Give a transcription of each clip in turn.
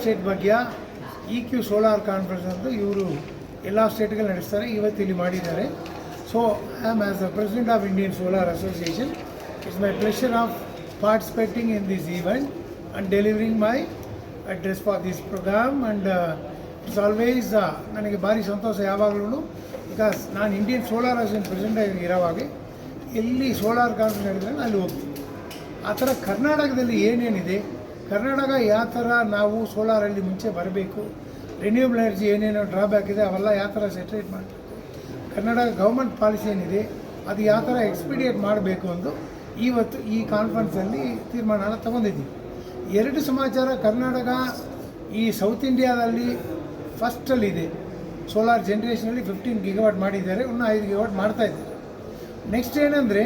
State ಬಗ್ಗೆ E Q solar conference ಅಂತ ಇವರು ಎಲ್ಲ ಸ್ಟೇಟ್ಗಳು ನಡೆಸ್ತಾರೆ, ಇವತ್ತು ಇಲ್ಲಿ ಮಾಡಿದ್ದಾರೆ. So I am as the president of Indian solar association it's my pleasure of participating in this event and delivering my address for this program and it's always ನನಗೆ ಭಾರಿ ಸಂತೋಷ ಯಾವಾಗಲೂ ಬಿಕಾಸ್ ನಾನು ಇಂಡಿಯನ್ ಸೋಲಾರ್ ಅಸೋಸಿಯೇಷನ್ ಪ್ರೆಸಿಡೆಂಟ್ ಇರೋವಾಗೆ ಇರೋವಾಗ ಎಲ್ಲಿ solar conference ನಡೆದ್ರೆ ಅಲ್ಲಿ ಹೋಗ್ತೀನಿ. ಆ ಥರ ಕರ್ನಾಟಕದಲ್ಲಿ ಏನೇನಿದೆ ಕರ್ನಾಟಕ ಯಾವ ಥರ ನಾವು ಸೋಲಾರಲ್ಲಿ ಮುಂಚೆ ಬರಬೇಕು ರಿನ್ಯೂಬಲ್ ಎನರ್ಜಿ ಏನೇನೋ ಡ್ರಾಬ್ಯಾಕ್ ಇದೆ, ಅವೆಲ್ಲ ಯಾವ ಥರ ಸೆಟ್ರೇಟ್ ಮಾಡಬೇಕು? ಕರ್ನಾಟಕ ಗೌರ್ಮೆಂಟ್ ಪಾಲಿಸಿ ಏನಿದೆ, ಅದು ಯಾವ ಥರ ಎಕ್ಸ್ಪೀಡಿಯೇಟ್ ಮಾಡಬೇಕು ಅಂದು ಇವತ್ತು ಈ ಕಾನ್ಫರೆನ್ಸಲ್ಲಿ ತೀರ್ಮಾನ ತಗೊಂಡಿದ್ದೀವಿ. ಎರಡು ಸಮಾಚಾರ, ಕರ್ನಾಟಕ ಈ ಸೌತ್ ಇಂಡಿಯಾದಲ್ಲಿ ಫಸ್ಟಲ್ಲಿದೆ ಸೋಲಾರ್ ಜನ್ರೇಷನಲ್ಲಿ ಫಿಫ್ಟೀನ್ ಗಿಗವಾಟ್ ಮಾಡಿದ್ದಾರೆ, ಇನ್ನೂ ಐದು ಗಿಗವಾಟ್ ಮಾಡ್ತಾ ಇದ್ದಾರೆ. ನೆಕ್ಸ್ಟ್ ಏನಂದರೆ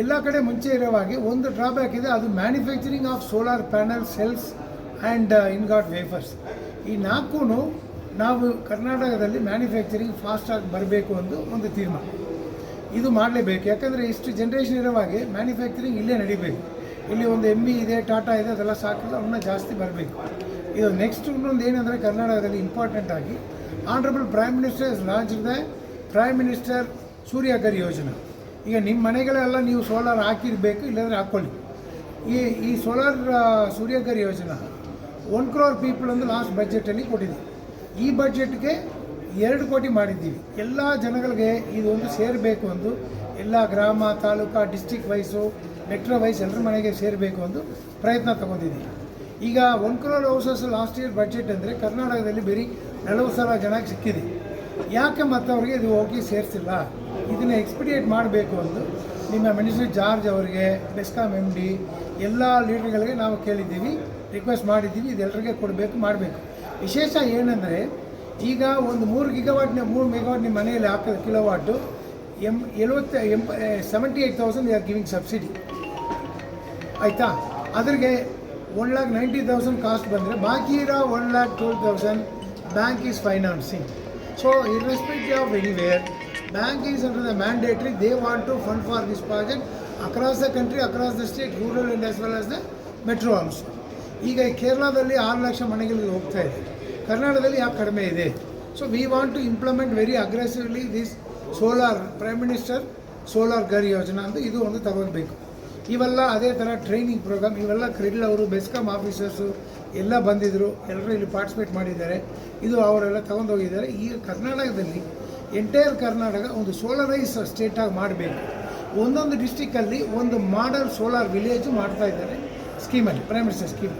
ಎಲ್ಲ ಕಡೆ ಮುಂಚೆ ಇರೋ ಹಾಗೆ ಒಂದು ಡ್ರಾಬ್ಯಾಕ್ ಇದೆ, ಅದು manufacturing of solar panel cells and ingot wafers ಈ ನಾಲ್ಕು ನಾವು ಕರ್ನಾಟಕದಲ್ಲಿ ಮ್ಯಾನುಫ್ಯಾಕ್ಚರಿಂಗ್ ಫಾಸ್ಟಾಗಿ ಬರಬೇಕು ಅಂದು ಒಂದು ತೀರ್ಮಾನ. ಇದು ಮಾಡಲೇಬೇಕು. ಯಾಕಂದರೆ ಇಷ್ಟು ಜನ್ರೇಷನ್ ಇರೋ ಹಾಗೆ ಮ್ಯಾನುಫ್ಯಾಕ್ಚರಿಂಗ್ ಇಲ್ಲೇ ನಡಿಬೇಕು. ಇಲ್ಲಿ ಒಂದು ಎಂ ಬಿ ಇದೆ ಟಾಟಾ ಇದೆ, ಅದೆಲ್ಲ ಸಾಕಿಲ್ಲ ಅವನ್ನ ಜಾಸ್ತಿ ಬರಬೇಕು. ಇದು ನೆಕ್ಸ್ಟ್ ಇನ್ನೊಂದು ಏನಂದರೆ ಕರ್ನಾಟಕದಲ್ಲಿ ಇಂಪಾರ್ಟೆಂಟ್ ಆಗಿ honourable prime minister launch the prime minister Suryaghar Yojana ಈಗ ನಿಮ್ಮ ಮನೆಗಳೆಲ್ಲ ನೀವು ಸೋಲಾರ್ ಹಾಕಿರಬೇಕು, ಇಲ್ಲಾಂದರೆ ಹಾಕ್ಕೊಳ್ಳಿ. ಈ ಈ ಸೋಲಾರ್ ಸೂರ್ಯಗರ್ ಯೋಜನೆ ಒನ್ ಕ್ರೋರ್ ಪೀಪಲ್ ಒಂದು ಲಾಸ್ಟ್ ಬಜೆಟಲ್ಲಿ ಕೊಟ್ಟಿದ್ದೀವಿ ಈ ಬಜೆಟ್ಗೆ ಎರಡು ಕೋಟಿ ಮಾಡಿದ್ದೀವಿ. ಎಲ್ಲ ಜನಗಳಿಗೆ ಇದೊಂದು ಸೇರಬೇಕು ಅಂದು, ಎಲ್ಲ ಗ್ರಾಮ, taluka district wise metro wise ಎಲ್ಲರ ಮನೆಗೆ ಸೇರಬೇಕು ಅಂದು ಪ್ರಯತ್ನ ತಗೊಂಡಿದ್ದೀವಿ. ಈಗ one crore houses last year budget ಅಂದರೆ ಕರ್ನಾಟಕದಲ್ಲಿ ಬರೀ ನಲವತ್ತು ಸಾವಿರ ಜನಕ್ಕೆ ಸಿಕ್ಕಿದೆ. ಯಾಕೆ ಮತ್ತವ್ರಿಗೆ ಇದು ಹೋಗಿ ಸೇರಿಸಿಲ್ಲ? ಇದನ್ನು ಎಕ್ಸ್ಪಿಡಿಯೇಟ್ ಮಾಡಬೇಕು ಅಂದು ನಿಮ್ಮ ಮಿನಿಸ್ಟರ್ ಜಾರ್ಜ್ ಅವರಿಗೆ ಬೆಸ್ಕಾಂ ಎಂ ಡಿ ಎಲ್ಲ ಲೀಡರ್ಗಳಿಗೆ ನಾವು ಕೇಳಿದ್ದೀವಿ ರಿಕ್ವೆಸ್ಟ್ ಮಾಡಿದ್ದೀವಿ ಇದೆಲ್ಲರಿಗೆ ಕೊಡಬೇಕು, ಮಾಡಬೇಕು. ವಿಶೇಷ ಏನಂದರೆ, ಈಗ ಒಂದು ಮೂರು ಗಿಗವಾಟ್ನ ಮೂರು ಮೆಗಾವಾಟ್ ನಿಮ್ಮ ಮನೆಯಲ್ಲಿ ಹಾಕೋದು ಕಿಲೋವಾಟು ಎಂ ಎಳುವತ್ತ ಎಂಪ seventy eight thousand are giving subsidy ಆಯಿತಾ? ಅದ್ರಿಗೆ one lakh ninety thousand cost ಬಂದರೆ ಬಾಕಿ ಇರೋ one lakh twelve thousand bank is financing so irrespective of anywhere bank is under the mandatory they want to fund for this project across the country across the state rural and as well as the metro also ಈಗ ಕೇರಳದಲ್ಲಿ ಆರು ಲಕ್ಷ ಮನೆಗಳಿಗೆ ಹೋಗ್ತಾ ಇದೆ. ಕರ್ನಾಟಕದಲ್ಲಿ ಯಾಕೆ ಕಡಿಮೆ ಇದೆ? So we want to implement very aggressively this solar prime minister solar ghar Yojana ಅಂತ ಇದು ಒಂದು ತಗೊಳ್ಬೇಕು ಇವೆಲ್ಲ ಅದೇ ಥರ ಟ್ರೈನಿಂಗ್ ಪ್ರೋಗ್ರಾಮ್ ಇವೆಲ್ಲ ಕ್ರೆಡಿಲ್ ಅವರು ಬೆಸ್ಕಾಮ್ ಆಫೀಸರ್ಸು ಎಲ್ಲ ಬಂದಿದ್ದರು ಎಲ್ಲರೂ ಇಲ್ಲಿ ಪಾರ್ಟಿಸಿಪೇಟ್ ಮಾಡಿದ್ದಾರೆ. ಇದು ಅವರೆಲ್ಲ ತಗೊಂಡೋಗಿದ್ದಾರೆ. ಈಗ ಕರ್ನಾಟಕದಲ್ಲಿ ಎಂಟೈರ್ ಕರ್ನಾಟಕ ಒಂದು ಸೋಲರೈಸ್ ಸ್ಟೇಟಾಗಿ ಮಾಡಬೇಕು. ಒಂದೊಂದು ಡಿಸ್ಟಿಕ್ಕಲ್ಲಿ ಒಂದು ಮಾಡರ್ನ್ ಸೋಲಾರ್ ವಿಲೇಜು ಮಾಡ್ತಾ ಇದ್ದಾರೆ. ಸ್ಕೀಮಲ್ಲಿ ಪ್ರೈಮ್ ಮಿನಿಸ್ಟರ್ ಸ್ಕೀಮ್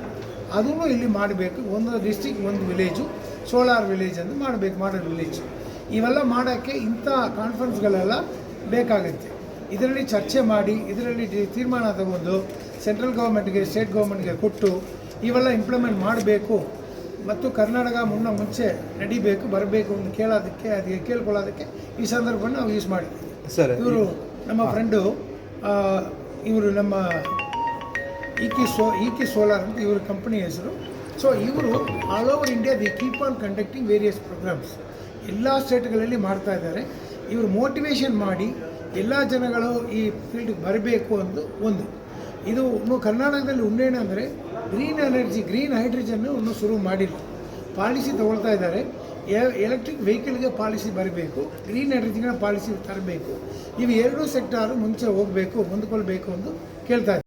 ಅದನ್ನು ಇಲ್ಲಿ ಮಾಡಬೇಕು. ಒಂದೊಂದು ಡಿಸ್ಟಿಕ್ ಒಂದು ವಿಲೇಜು ಸೋಲಾರ್ ವಿಲೇಜ್ ಅಂತ ಮಾಡಬೇಕು ಮಾಡರ್ನ್ ವಿಲೇಜ್ ಇವೆಲ್ಲ ಮಾಡೋಕ್ಕೆ ಇಂಥ ಕಾನ್ಫರೆನ್ಸ್ಗಳೆಲ್ಲ ಬೇಕಾಗುತ್ತೆ. ಇದರಲ್ಲಿ ಚರ್ಚೆ ಮಾಡಿ, ಇದರಲ್ಲಿ ತೀರ್ಮಾನ ತಗೊಂಡು ಸೆಂಟ್ರಲ್ ಗೌರ್ಮೆಂಟ್ಗೆ ಸ್ಟೇಟ್ ಗೌರ್ಮೆಂಟ್ಗೆ ಕೊಟ್ಟು, ಇವೆಲ್ಲ ಇಂಪ್ಲಿಮೆಂಟ್ ಮಾಡಬೇಕು. ಮತ್ತು ಕರ್ನಾಟಕ ಮುನ್ನ ಮುಂಚೆ ನಡಿಬೇಕು ಬರಬೇಕು ಅಂತ ಕೇಳೋದಕ್ಕೆ ಅದಕ್ಕೆ ಕೇಳ್ಕೊಳ್ಳೋದಕ್ಕೆ ಈ ಸಂದರ್ಭವನ್ನು ನಾವು ಯೂಸ್ ಮಾಡಿ ಸರ್ ಇವರು ನಮ್ಮ ಫ್ರೆಂಡು ಇವರು ನಮ್ಮ ಈಕಿ ಸೋ ಈಕಿ ಸೋಲಾರ್ ಅಂತ ಇವ್ರ ಕಂಪನಿ ಹೆಸರು. ಸೊ ಇವರು all over India the keep on conducting various programs ಎಲ್ಲ ಸ್ಟೇಟ್ಗಳಲ್ಲಿ ಮಾಡ್ತಾ ಇದ್ದಾರೆ. ಇವರು ಮೋಟಿವೇಶನ್ ಮಾಡಿ ಎಲ್ಲ ಜನಗಳು ಈ ಫೀಲ್ಡ್ಗೆ ಬರಬೇಕು ಅಂದು ಒಂದು. ಇದು ಇನ್ನು ಕರ್ನಾಟಕದಲ್ಲಿ ಉಂಡೇನಂದರೆ ಗ್ರೀನ್ ಎನರ್ಜಿ ಗ್ರೀನ್ ಹೈಡ್ರೋಜನ್ನು ಇನ್ನು ಶುರು ಮಾಡಿಲ್ಲ. ಪಾಲಿಸಿ ತಗೊಳ್ತಾ ಇದ್ದಾರೆ. ಎಲೆಕ್ಟ್ರಿಕ್ ವೆಹಿಕಲ್ಗೆ ಪಾಲಿಸಿ ಬರಬೇಕು. ಗ್ರೀನ್ ಎನರ್ಜಿನ ಪಾಲಿಸಿ ತರಬೇಕು. ಇವು ಎರಡೂ ಸೆಕ್ಟರ್ ಮುಂಚೆ ಹೋಗಬೇಕು, ಹೊಂದ್ಕೊಳ್ಬೇಕು ಅಂತ ಕೇಳ್ತಾ